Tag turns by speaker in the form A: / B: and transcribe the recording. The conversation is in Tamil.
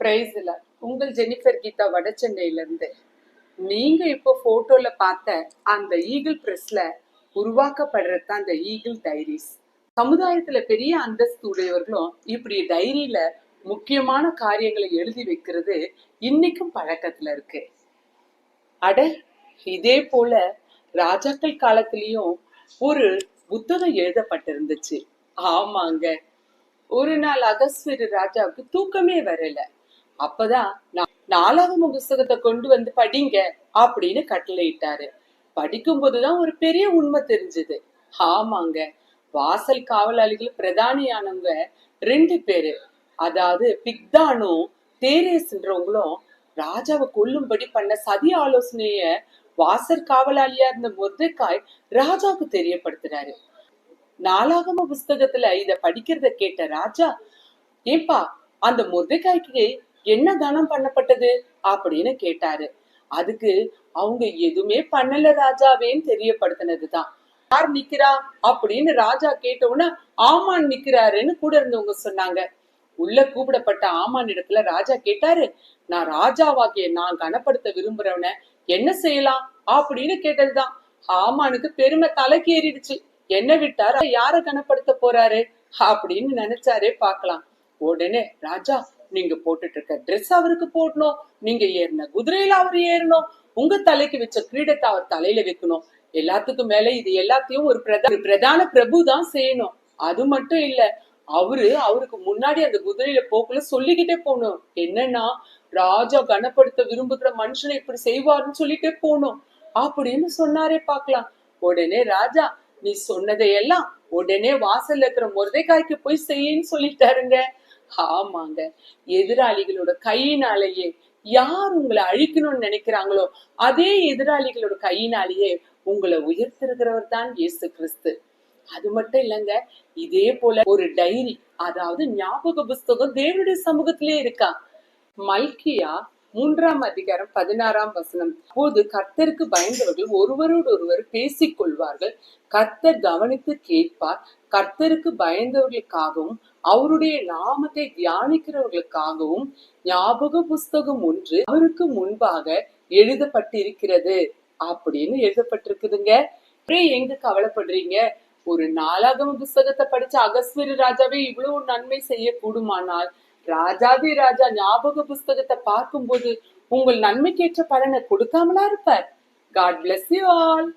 A: பிரைஸ்ல உங்கள் ஜெனிஃபர் கீதா வடச்சென்னையில இருந்து நீங்க இப்போ போட்டோல பார்த்த அந்த ஈகிள் பிரஸ்ல உருவாக்கப்படுறது தான் அந்த ஈகிள் டைரிஸ் சமுதாயத்துல பெரிய அந்தஸ்து உடையவர்களும் இப்படி டைரியில முக்கியமான காரியங்களை எழுதி வைக்கிறது இன்னைக்கும் பழக்கத்துல இருக்கு. அட இதே போல ராஜாக்கள் காலத்திலயும் ஒரு புத்தகம் எழுதப்பட்டிருந்துச்சு. ஆமாங்க. ஒரு நாள் அகஸ்வரு ராஜாவுக்கு தூக்கமே வரல. அப்பதான் நா- நாலாகம புஸ்தகத்தை கொண்டு வந்து படிங்க அப்படின்னு கட்டளையிட்டாரு. படிக்கும் போதுதான் ஒரு பெரிய உண்மை தெரிஞ்சது. ஆமாங்க வாசல் காவலாளிகள் பிரதானியானவங்க ரெண்டு பேரு. அதாவது பிக்தானும் தேரேஸ்ன்றவங்களும் ராஜாவை கொல்லும்படி பண்ண சதி ஆலோசனைய வாசல் காவலாளியா இருந்த முர்தக்காய் ராஜாவுக்கு தெரியப்படுத்துறாரு. நாலாகம புஸ்தகத்துல இத படிக்கிறத கேட்ட ராஜா ஏப்பா அந்த முர்தக்காய்க்கு என்ன தானம் பண்ணப்பட்டது அப்படின்னு கேட்டாரு. அதுக்கு அவங்க எதுவுமே பண்ணல ராஜாவேன்னு தெரியப்படுத்தினதுதான். யார் நிக்கிறா அப்படின்னு ராஜா கேட்ட உடனே ஆமான் நிக்கிறாருன்னு கூட இருந்தவங்க சொன்னாங்க. உள்ள கூப்பிடப்பட்ட ஆமான் இடத்துல ராஜா கேட்டாரு நான் ராஜாவாகிய நான் கனப்படுத்த விரும்புறவன என்ன செய்யலாம்? அப்படின்னு கேட்டதுதான். ஆமானுக்கு பெருமை தலைக்கு ஏறிடுச்சு என்ன விட்டாரு? யார கனப்படுத்த போறாரு? அப்படின்னு நினைச்சாரே பாக்கலாம் உடனே ராஜா நீங்க போட்டுட்டு இருக்க ட்ரெஸ் அவருக்கு போடணும். நீங்க ஏறின குதிரையில அவர் ஏறணும். உங்க தலைக்கு வச்ச கிரீடத்தை அவர் தலையில வைக்கணும். எல்லாத்துக்கும் மேல இது எல்லாத்தையும் ஒரு பிரதான பிரதான பிரபு தான் செய்யணும். அது மட்டும் இல்ல அவரு அவருக்கு முன்னாடி அந்த குதிரையில போக்குல சொல்லிக்கிட்டே போகணும். என்னன்னா ராஜா கனப்படுத்த விரும்புகிற மனுஷனை இப்படி செய்வாருன்னு சொல்லிட்டே போகணும். அப்படின்னு சொன்னாரே பாக்கலாம் உடனே ராஜா நீ சொன்னதையெல்லாம் உடனே வாசல்ல இருக்கிற முருதைக்காய்க்கு போய் செய்யின்னு சொல்லிட்டாருங்க. ஆமாங்க. எதிராளிகளோட கையினாலேயே யார் உங்களை அழிக்கணும்னு நினைக்கிறாங்களோ அதே எதிராளிகளோட கையினாலேயே உங்களை உயர்த்திருக்கிறவர் தான் இயேசு கிறிஸ்து. அது மட்டும் இல்லைங்க இதே போல ஒரு டைரி அதாவது ஞாபக புஸ்தகம் தேவனுடைய சமூகத்திலே இருக்கா? மல்கியா மூன்றாம் அதிகாரம் பதினாறாம் வசனம். அப்போது கர்த்தருக்கு பயந்தவர்கள் ஒருவரோடு ஒருவர் பேசிக் கொள்வார்கள் கர்த்தர் கவனித்து கேட்பார் கர்த்தருக்கு பயந்தவர்களுக்காகவும் அவருடைய நாமத்தை தியானிக்கிறவர்களுக்காகவும் ஞாபக புஸ்தகம் ஒன்று அவருக்கு முன்பாக எழுதப்பட்டிருக்கிறது அப்படின்னு எழுதப்பட்டிருக்குதுங்க. எங்க கவலைப்படுறீங்க? ஒரு நாளாகம புஸ்தகத்தை படிச்ச அகஸ்வரி ராஜாவே இவ்வளவு நன்மை செய்ய கூடுமானால் ராஜாதி ராஜா ஞாபக புஸ்தகத்தை பார்க்கும்போது உங்கள் நன்மைக்கேற்ற பலனை கொடுக்காமலா இருப்பார். God bless you all